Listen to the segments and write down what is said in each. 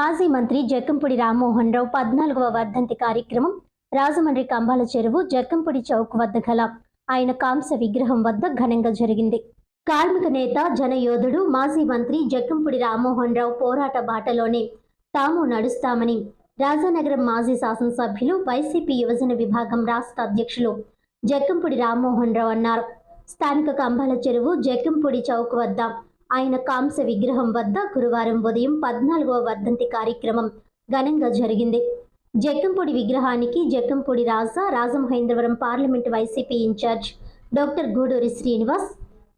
మాజీ మంత్రి జక్కంపూడి రామ్మోహన్ రావు పద్నాలుగవ వర్ధంతి కార్యక్రమం రాజమండ్రి కంబాల చెరువు జక్కంపూడి చౌక్ వద్ద గల ఆయన కాంస విగ్రహం వద్ద ఘనంగా జరిగింది. కార్మిక నేత జనయోధుడు మాజీ మంత్రి జక్కంపూడి రామ్మోహన్ రావు పోరాట బాటలోనే తాము నడుస్తామని రాజానగరం మాజీ శాసనసభ్యులు వైసీపీ యువజన విభాగం రాష్ట్ర అధ్యక్షులు జక్కంపూడి రామ్మోహన్ రావు అన్నారు. స్థానిక కంబాల చెరువు జక్కంపూడి చౌక్ వద్ద ఆయన కాంస విగ్రహం వద్ద గురువారం ఉదయం పద్నాలుగవ వర్ధంతి కార్యక్రమం ఘనంగా జరిగింది. జక్కంపూడి విగ్రహానికి Jakkampudi Raja Rajamahendravaram parliament YCP incharge doctor Guduri Srinivas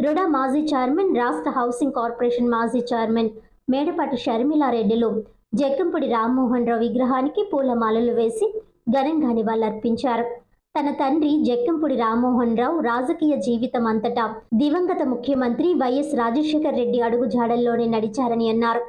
RUDA మాజీ చైర్మన్ రాష్ట్ర హౌసింగ్ కార్పొరేషన్ మాజీ చైర్మన్ మేడపాటి షర్మిలారెడ్డిలు జక్కంపూడి రామ్మోహన్ రావు విగ్రహానికి పూలమాలలు వేసి ఘనంగా నివాళులర్పించారు. తన తండ్రి జక్కంపూడి రామ్మోహన్ రావు రాజకీయ జీవితం అంతటా దివంగత ముఖ్యమంత్రి వైఎస్ రాజశేఖర్ రెడ్డి అడుగుజాడల్లోనే నడిచారని అన్నారు.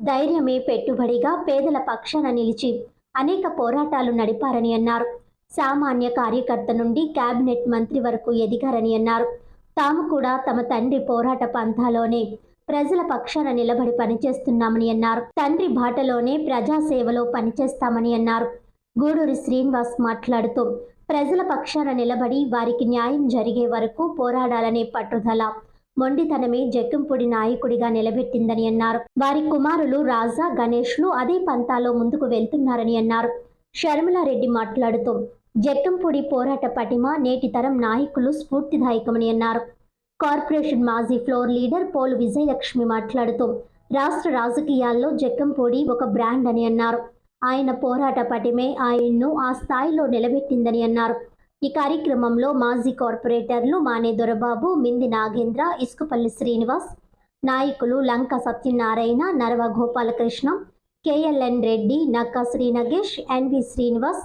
ధైర్యమే పెట్టుబడిగా పేదల పక్షాన నిలిచి అనేక పోరాటాలు నడిపారని అన్నారు. సామాన్య కార్యకర్త నుండి కేబినెట్ మంత్రి వరకు ఎదిగారని అన్నారు. తాము కూడా తమ తండ్రి పోరాట పంథాలోనే ప్రజల పక్షాన నిలబడి పనిచేస్తున్నామని అన్నారు. తండ్రి బాటలోనే ప్రజాసేవలో పనిచేస్తామని అన్నారు. గూడూరి శ్రీనివాస్ మాట్లాడుతూ ప్రజల పక్షాన నిలబడి వారికి న్యాయం జరిగే వరకు పోరాడాలనే పట్టుదల మొండితనమే జక్కంపూడి నాయకుడిగా నిలబెట్టిందని అన్నారు. వారి కుమారులు రాజా గణేష్లు అదే పంతాలో ముందుకు వెళ్తున్నారని అన్నారు. షర్మిలారెడ్డి మాట్లాడుతూ జక్కంపూడి పోరాట పటిమ నేటి తరం నాయకులు స్ఫూర్తిదాయకమని అన్నారు. కార్పొరేషన్ మాజీ ఫ్లోర్ లీడర్ పోలు విజయలక్ష్మి మాట్లాడుతూ రాష్ట్ర రాజకీయాల్లో జక్కంపూడి ఒక బ్రాండ్ అని అన్నారు. ఆయన పోరాట పటిమే ఆయన్ను ఆ స్థాయిలో నిలబెట్టిందని అన్నారు. ఈ కార్యక్రమంలో మాజీ కార్పొరేటర్లు మానే దొరబాబు మింది నాగేంద్ర ఇసుకపల్లి శ్రీనివాస్ నాయకులు లంక సత్యనారాయణ నరవ గోపాలకృష్ణ కేఎల్ఎన్ రెడ్డి నక్క శ్రీ నగేష్ ఎన్వి శ్రీనివాస్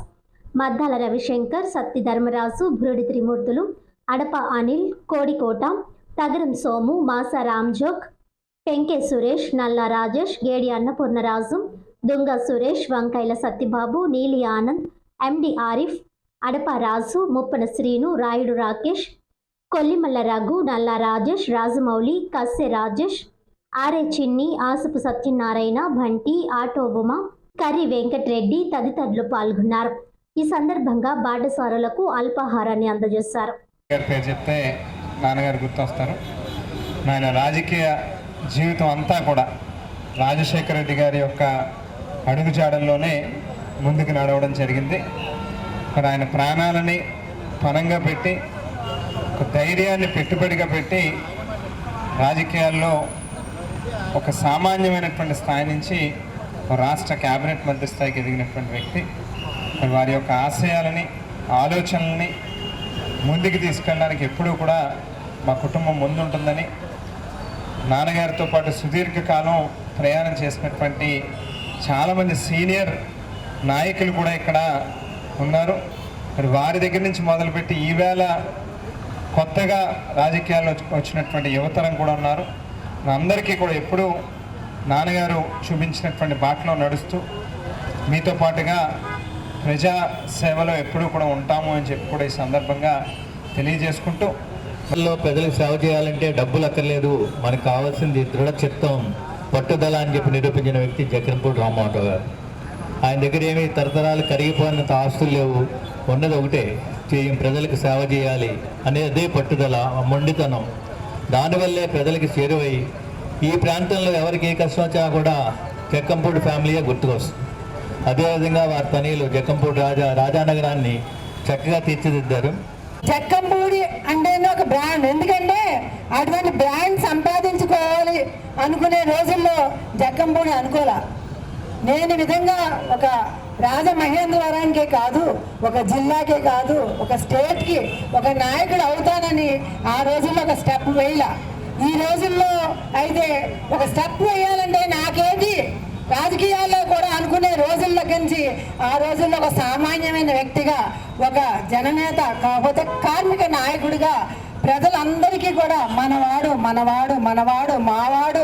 మద్దాల రవిశంకర్ సత్తి ధర్మరాజు బురుడి త్రిమూర్తులు అడప అనిల్ కోడికోట తగరం సోము మాస రామ్జోక్ పెంకే సురేష్ నల్ల రాజేష్ గేడి అన్నపూర్ణరాజు దుంగ సురేష్ వంకాయల సత్యబాబు నీలి ఆనంద్ ఎండి ఆరిఫ్ అడప రాజు ముప్పన శ్రీను రాయుడు రాకేష్ కొల్లిమల్ల రఘు నల్ల రాజేష్ రాజమౌళి కస్సె రాజేష్ ఆర్ఏ చిన్ని ఆసుపు సత్యనారాయణ బంటి ఆటో ఉమ కర్రి వెంకటరెడ్డి తదితరులు పాల్గొన్నారు. ఈ సందర్భంగా బాటసారులకు అల్పాహారాన్ని అందజేశారు. చెప్తే నాన్నగారు గుర్తొస్తారు. ఆయన రాజకీయ జీవితం అంతా కూడా రాజశేఖర రెడ్డి గారి యొక్క అడుగుజాడల్లోనే ముందుకు నడవడం జరిగింది. మరి ఆయన ప్రాణాలని పరంగా పెట్టి ఒక ధైర్యాన్ని పెట్టుబడిగా పెట్టి రాజకీయాల్లో ఒక సామాన్యమైనటువంటి స్థాయి నుంచి ఒక రాష్ట్ర కేబినెట్ మంత్రి స్థాయికి ఎదిగినటువంటి వ్యక్తి. మరి వారి యొక్క ఆశయాలని ఆలోచనల్ని ముందుకు తీసుకెళ్ళడానికి ఎప్పుడూ కూడా మా కుటుంబం ముందుంటుందని నాన్నగారితో పాటు సుదీర్ఘకాలం ప్రయాణం చేసినటువంటి చాలామంది సీనియర్ నాయకులు కూడా ఇక్కడ ఉన్నారు. మరి వారి దగ్గర నుంచి మొదలుపెట్టి ఈవేళ కొత్తగా రాజకీయాల్లో వచ్చినటువంటి యువతరం కూడా ఉన్నారు. అందరికీ కూడా ఎప్పుడూ నాన్నగారు చూపించినటువంటి బాటలో నడుస్తూ మీతో పాటుగా ప్రజా సేవలో ఎప్పుడూ కూడా ఉంటాము అని చెప్పి కూడా ఈ సందర్భంగా తెలియజేసుకుంటూ ప్రజలకు సేవ చేయాలంటే డబ్బులు అక్కర్లేదు. మనకు కావాల్సింది దృఢ చిత్తం. పట్టుదల అని చెప్పి నిరూపించిన వ్యక్తి జగన్పూడి రామ్మోహన్ గారు. ఆయన దగ్గర ఏమీ తరతరాలు కరిగిపోయినంత ఆస్తులు లేవు. ఉన్నది ఒకటే చేయం ప్రజలకు సేవ చేయాలి అనేది అదే పట్టుదల మొండితనం. దానివల్లే ప్రజలకు చేరువై ఈ ప్రాంతంలో ఎవరికి ఏ కష్టం వచ్చినా కూడా జక్కంపూడి ఫ్యామిలీయే గుర్తుకొస్తుంది. అదేవిధంగా వారి తనీలు జక్కంపూడి రాజా రాజానగరాన్ని చక్కగా తీర్చిదిద్దారు. జక్కంపూడి అంటేనే ఒక బ్రాండ్ ఎందుకంటే అటువంటి బ్రాండ్ అనుకునే రోజుల్లో జక్కంపూడి అనుకోలే. నేను విధంగా ఒక రాజ మహేంద్రవరానికే కాదు ఒక జిల్లాకే కాదు ఒక స్టేట్కి ఒక నాయకుడు అవుతానని ఆ రోజుల్లో ఒక స్టెప్ వేయలా. ఈ రోజుల్లో అయితే ఒక స్టెప్ వేయాలంటే నాకేంటి? రాజకీయాల్లో కూడా అనుకునే రోజుల నుంచి ఆ రోజుల్లో ఒక సామాన్యమైన వ్యక్తిగా ఒక జననేత కాకపోతే కార్మిక నాయకుడిగా ప్రజలందరికీ కూడా మనవాడు మనవాడు మనవాడు మావాడు